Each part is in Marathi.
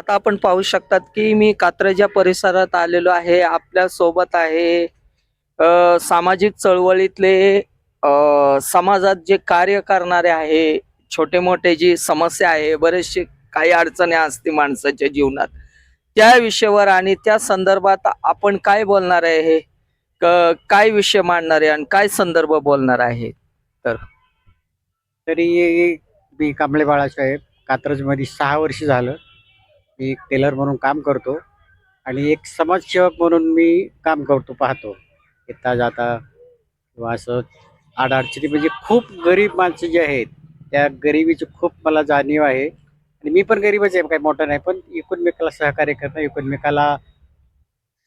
आता आपण पाहू शकतात की मी कात्रजा परिसरात आलेलो आहे आपल्यासोबत आहे सामाजिक चळवळीतले समाजात जे कार्य करणारे आहे छोटे मोठे जी समस्या आहे बरेचसे काही अडचणी असते माणसाच्या जीवनात. त्या विषयावर आणि त्या संदर्भात आपण काय बोलणार आहे क- काय विषय मांडणार आहे आणि काय संदर्भ बोलणार आहे? तर. तरी मी कांबळे बाळासाहेब कात्रजमध्ये सहा वर्ष झालं. मी एक टेलर म्हणून काम करतो आणि एक समाजसेवक म्हणून मी काम करतो पाहतो. येता जाता किंवा असं अडचणी म्हणजे खूप गरीब माणसं जे आहेत त्या गरिबीची खूप मला जाणीव आहे. आणि मी पण गरीबच आहे काही मोठं नाही पण एकूणमेकाला सहकार्य करणं एकूणमेकाला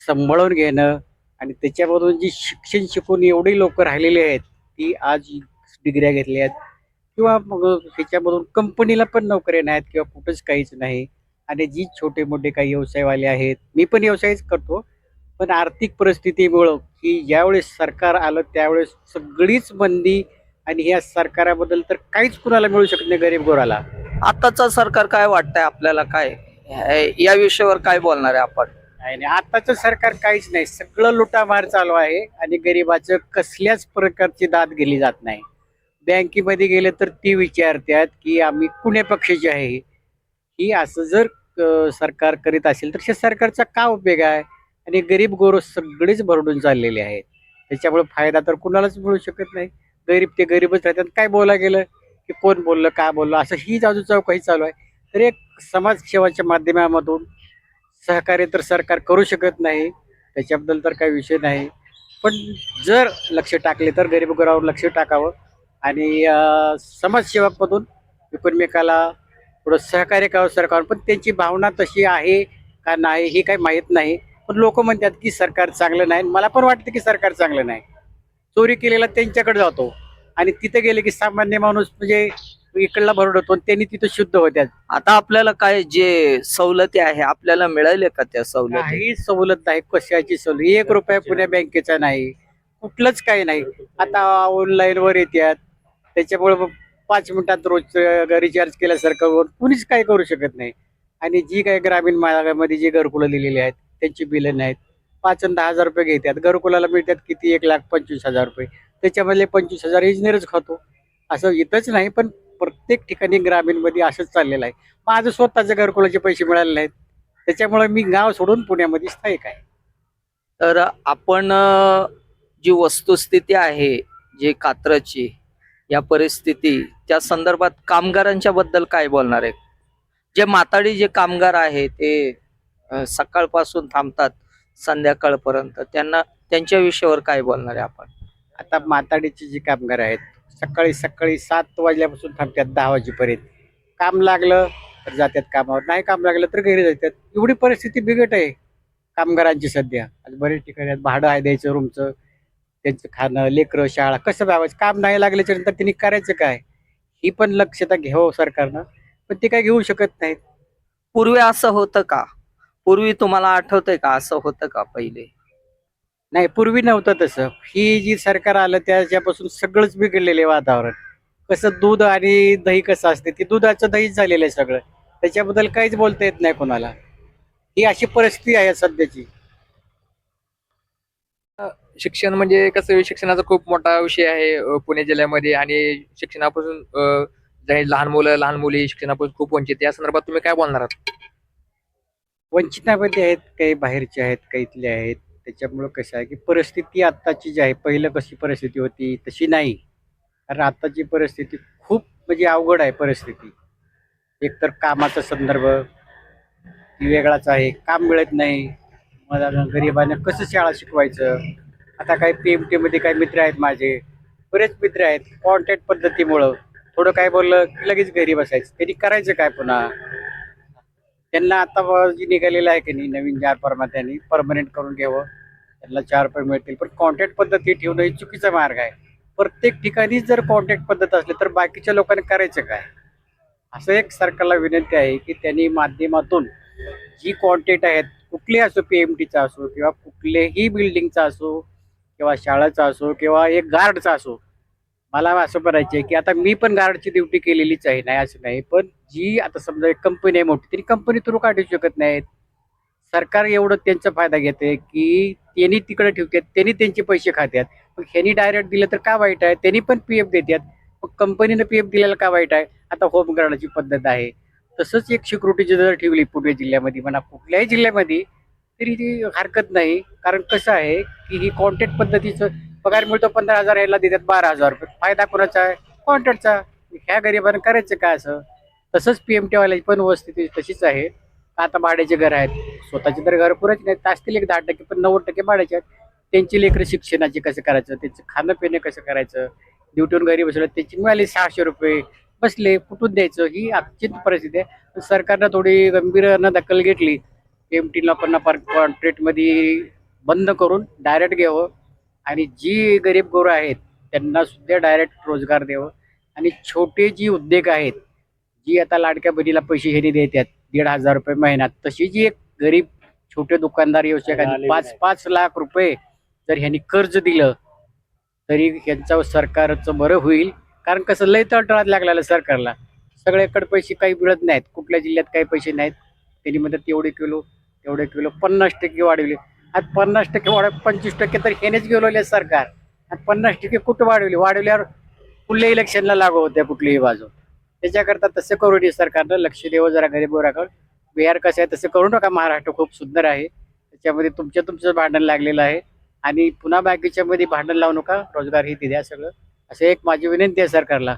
सांभाळून घेणं आणि त्याच्यामधून जी शिक्षण शिकून एवढी लोक राहिलेली आहेत ती आज डिग्र्या घेतल्या आहेत. किंवा मग त्याच्यामधून कंपनीला पण नोकऱ्या नाहीत किंवा कुठंच काहीच नाही. आणि जी छोटे मोठे काही व्यवसायवाले आहेत. मी पण व्यवसायच करतो. पण आर्थिक परिस्थितीमुळं की ज्यावेळेस सरकार आलं त्यावेळेस सगळीच मंदी आणि ह्या सरकाराबद्दल तर काहीच कुणाला मिळू शकत नाही गरीब गोराला. आताचं सरकार काय वाटतंय आपल्याला काय? या विषयावर काय बोलणार आहे आपण? नाही नाही आताचं सरकार काहीच नाही. सगळं लुटामार चालू आहे आणि गरिबाचं कसल्याच प्रकारची दाद गेली जात नाही. बँकेमध्ये गेले तर ती विचारतात की आम्ही कुण्या पक्षाचे आहे? ही असं जर सरकार करीत असेल तर त्या सरकारचा का उपयोग आहे? आणि गरीब गोर सगळेच भरडून चाललेले आहेत. त्याच्यामुळे फायदा तर कुणालाच मिळू शकत नाही. गरीब ते गरीबच राहतात. काय बोला गेलं? की कोण बोललं काय बोललं? असं ही जाजू चौकही चालू आहे. तर एक समाजसेवाच्या माध्यमामधून सहकार्य तर सरकार करू शकत नाही. त्याच्याबद्दल तर काही विषय नाही. पण जर लक्ष टाकले तर गरीब गोरावर लक्ष टाकावं. आणि समाजसेवकमधून एकमेकाला थोडं सहकार्य करावं सरकार पण त्यांची भावना तशी आहे का नाही हे काही माहीत नाही. पण लोक म्हणतात की सरकार चांगलं नाही. मला पण वाटतं की सरकार चांगलं नाही. चोरी केलेला त्यांच्याकडे जातो. आणि तिथे गेले की सामान्य माणूस म्हणजे इकडला भरड होतो आणि त्यांनी तिथं शुद्ध होत्यात. आता आपल्याला काय जे सवलती आहे आपल्याला मिळाले का त्या सवलती? सवलत नाही. कशाची सवलत? एक रुपया पुण्या बँकेचा नाही. कुठलंच काही नाही. आता ऑनलाईन वर येतात त्याच्यामुळे पाच मिनिटात रोज रिचार्ज केल्यासारखं कुणीच काय करू शकत नाही. आणि जी काही ग्रामीण भागामध्ये जी घरकुलं लिहिलेली आहेत त्यांची बिलं नाहीत. पाच आणि दहा हजार रुपये घेतात. घरकुलाला मिळतात किती? एक लाख पंचवीस हजार रुपये. त्याच्यामधले पंचवीस हजार इंजिनियरच खातो. असं इथंच नाही पण प्रत्येक ठिकाणी ग्रामीणमध्ये असंच चाललेलं आहे. माझं स्वतःच्या घरकुलाचे पैसे मिळाले नाहीत. त्याच्यामुळे मी गाव सोडून पुण्यामध्ये स्थायिक आहे. तर आपण जी वस्तुस्थिती आहे जी कात्रची या परिस्थिती त्या संदर्भात कामगारांच्या बद्दल काय बोलणार आहे जे माताडी जे कामगार आहे ते सकाळपासून थांबतात संध्याकाळपर्यंत. त्यांना त्यांच्या विषयावर काय बोलणार आहे आपण? आता माताडीचे जे कामगार आहेत सकाळी सकाळी सात वाजल्यापासून थांबतात दहा वाजेपर्यंत. काम लागलं तर जातात कामावर नाही काम लागलं तर घरी जातात. एवढी परिस्थिती बिघट आहे कामगारांची सध्या. आज बरेच ठिकाणी आहेत, भाडं आहे द्यायचं रूमचं त्यांचं खाणं लेकरं शाळा कसं व्हावं? काम नाही लागल्याच्या नंतर त्यांनी करायचं काय? ही पण लक्षता घ्यावं सरकारनं पण ते काय घेऊ शकत नाहीत. पूर्वी असं होतं का? पूर्वी तुम्हाला आठवतंय का असं होतं का पहिले? नाही पूर्वी नव्हतं तसं. ही जी सरकार आलं त्याच्यापासून सगळंच बिघडलेलं आहे वातावरण. कसं दूध आणि दही कसं असते ते दुधाचं दहीच झालेलं आहे सगळं. त्याच्याबद्दल काहीच बोलता येत नाही कोणाला. ही अशी परिस्थिती आहे सध्याची. शिक्षण म्हणजे कसं शिक्षणाचा खूप मोठा विषय आहे पुणे जिल्ह्यामध्ये आणि शिक्षणापासून जे लहान मुलं लहान मुली शिक्षणापासून खूप वंचित या संदर्भात तुम्ही काय बोलणार आहात? वंचितामध्ये आहेत काही बाहेरचे आहेत काही इथले आहेत. त्याच्यामुळं कसं आहे की परिस्थिती आत्ताची जी आहे पहिलं कशी परिस्थिती होती तशी नाही. कारण आत्ताची परिस्थिती खूप म्हणजे अवघड आहे परिस्थिती. एकतर कामाचा संदर्भ वेगळाच आहे काम मिळत नाही. मला गरिबांना कसं शाळा शिकवायचं? आता काही पी एम टीमध्ये काही मित्र आहेत माझे. बरेच मित्र आहेत. कॉन्टॅक्ट पद्धतीमुळं. थोडं काय बोललं की लगेच घरी बसायचं. त्यांनी करायचं काय पुन्हा? त्यांना आता जी निघालेलं आहे की नाही नवीन चार परमा त्यांनी परमनंट करून घ्यावं. त्यांना चार रुपये मिळतील. पण कॉन्टॅक्ट पद्धती ठेवणं ही चुकीचा मार्ग आहे. प्रत्येक ठिकाणी जर कॉन्टॅक्ट पद्धत असली तर बाकीच्या लोकांनी करायचं काय? असं एक सरकारला विनंती आहे की त्यांनी माध्यमातून जी कॉन्टॅक्ट आहेत कुठली असो पी एम टीचा असो किंवा कुठलेही बिल्डिंगचा असो किंवा शाळेचा असो किंवा एक गार्डचा असो मला असं म्हणायचं आहे की आता मी पण गार्डची ड्युटी केलेलीच आहे नाही असं नाही. पण जी आता समजा एक कंपनी आहे मोठी तरी कंपनी थ्रू काढू शकत नाहीत. सरकार एवढं त्यांचा फायदा घेते की त्यांनी तिकडे ठेवतात त्यांनी त्यांचे पैसे खात्यात. मग ह्यांनी डायरेक्ट दिलं तर का वाईट आहे? त्यांनी पण पी एफ देतात मग कंपनीनं पी एफ दिलेलं का वाईट आहे? आता होमगार्डची पद्धत आहे. तसंच एक सिक्युरिटीची जर ठेवली पुणे जिल्ह्यामध्ये म्हणा कुठल्याही जिल्ह्यामध्ये तरी ती हरकत नाही. कारण कसं आहे की ही कॉन्ट्रॅक्ट पद्धतीचं पगार मिळतो पंधरा हजार याला देतात बारा हजार रुपये. फायदा कोणाचा आहे? कॉन्ट्रॅक्टचा ह्या गरिबांना करायचं काय असं? तसंच पी एम टीवाल्याची पणवस्थिती तशीच आहे. आता भाड्याचे घर आहेत. स्वतःचे तर घर पुरायचे नाहीत. असतील एक दहा टक्के पण नव्वद टक्के भाड्याचे आहेत. त्यांची लेकरं शिक्षणाचे कसं करायचं? त्यांचं खाणं पिणं कसं करायचं? ड्युटीवर घरी बसलं त्यांची मिळाली सहाशे रुपये. बसले कुठून द्यायचं? ही आजची परिस्थिती आहे. सरकारनं थोडी गंभीर दखल घेतली. एम टी लोकांना पर कॉन्ट्रॅक्टमध्ये बंद करून डायरेक्ट घ्यावं. आणि जी गरीब गोरं आहेत त्यांना सुद्धा डायरेक्ट रोजगार द्यावं. आणि छोटे जी उद्योग आहेत जी आता लाडक्या बहिणीला पैसे ह्याने देतात दीड हजार रुपये महिन्यात तशी जी एक गरीब छोटे दुकानदार व्यवसायिकांनी पाच पाच लाख रुपये जर ह्यांनी कर्ज दिलं तरी ह्यांचं सरकारचं बरं होईल. कारण कसं लय तळतळात लागलेलं सरकारला. सगळ्याकडे पैसे काही मिळत नाहीत कुठल्या जिल्ह्यात काही पैसे नाहीत. त्यांनी म्हणतात तेवढे किलो तेवढे किलो पन्नास टक्के वाढवले. आज पन्नास टक्के वाढ पंचवीस टक्के तर हेनेच गेलेले सरकार. आणि पन्नास टक्के कुठं वाढवली? वाढवल्यावर कुठल्या इलेक्शनला लागू होत्या कुठलीही बाजू? त्याच्याकरता तसं करू नये सरकारनं. लक्ष द्यावं जरा गरीब राखावं बिहार कसं आहे तसं करू नका. महाराष्ट्र खूप सुंदर आहे. त्याच्यामध्ये तुमच्या तुमचं भांडण लागलेलं आहे. आणि पुन्हा बाकीच्यामध्ये भांडण लावू नका. रोजगार ही द्या सगळं. असं एक माझी विनंती आहे सरकारला.